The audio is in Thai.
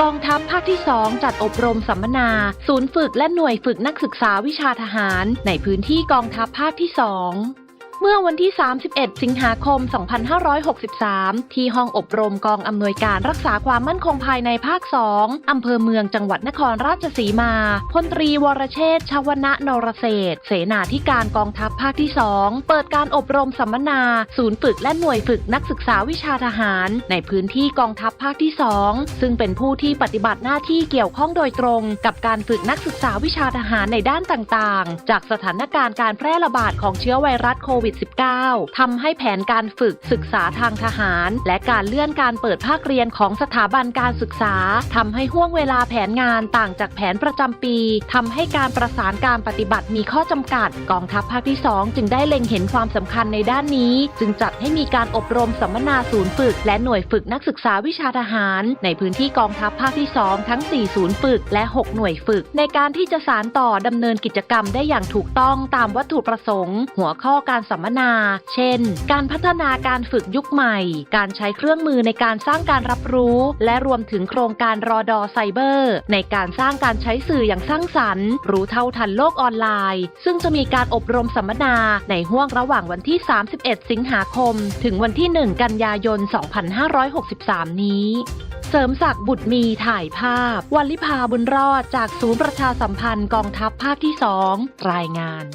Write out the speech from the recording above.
กองทัพภาคที่ 2 จัดอบรมสัมมนา ศูนย์ฝึกและหน่วยฝึกนักศึกษาวิชาทหาร ในพื้นที่กองทัพภาคที่ 2 เมื่อวันที่ 31 สิงหาคม 2563 ที่ห้องอบรมกองอำนวยการรักษาความมั่นคงภายในภาค 2 อำเภอเมืองจังหวัดนครราชสีมา พลตรีวรเชษฐ์ชวนะนรเศรษฐเสนาธิการกองทัพภาคที่ 2 เปิดการอบรมสัมมนา ศูนย์ฝึกและหน่วยฝึกนักศึกษาวิชาทหาร ในพื้นที่กองทัพภาคที่ 2 ซึ่งเป็นผู้ที่ปฏิบัติหน้าที่เกี่ยวข้องโดยตรง กับการฝึกนักศึกษาวิชาทหารในด้านต่างๆ จากสถานการณ์การแพร่ระบาดของเชื้อไวรัสโควิด -19 ทำให้แผนการฝึกศึกษาทางทหาร และการเลื่อนการเปิดภาคเรียนของสถาบันการศึกษาทำให้ห่วงเวลาแผนงานต่างจากแผนประจำปีทำให้การประสานการปฏิบัติมีข้อจำกัด กองทัพภาคที่ 2 จึงได้เล็งเห็นความสำคัญในด้านนี้ จึงจัดให้มีการอบรมสัมมนาศูนย์ฝึก และหน่วยฝึกนักศึกษาวิชาทหาร ในพื้นที่กองทัพภาคที่ 2 ทั้ง 4 ศูนย์ฝึก และ 6 หน่วยฝึก ในการที่จะสานต่อดำเนินกิจกรรมได้อย่างถูกต้องตามวัตถุประสงค์ หัวข้อการสมมนา เช่น การพัฒนาการฝึกยุคใหม่ การใช้เครื่องมือในการสร้างการรับรู้ และรวมถึงโครงการรอดอไซเบอร์ ในการสร้างการใช้สื่ออย่างสร้างสรรค์ รู้เท่าทันโลกออนไลน์ ซึ่งจะมีการอบรมสัมมนาในห่วงระหว่างวันที่ 31 สิงหาคม ถึงวันที่ 1 กันยายน 2563 นี้เสริมศักดิ์บุตรมีถ่ายภาพวัลลิพาบุญรอดจากศูนย์ประชาสัมพันธ์กองทัพภาคที่ 2 รายงาน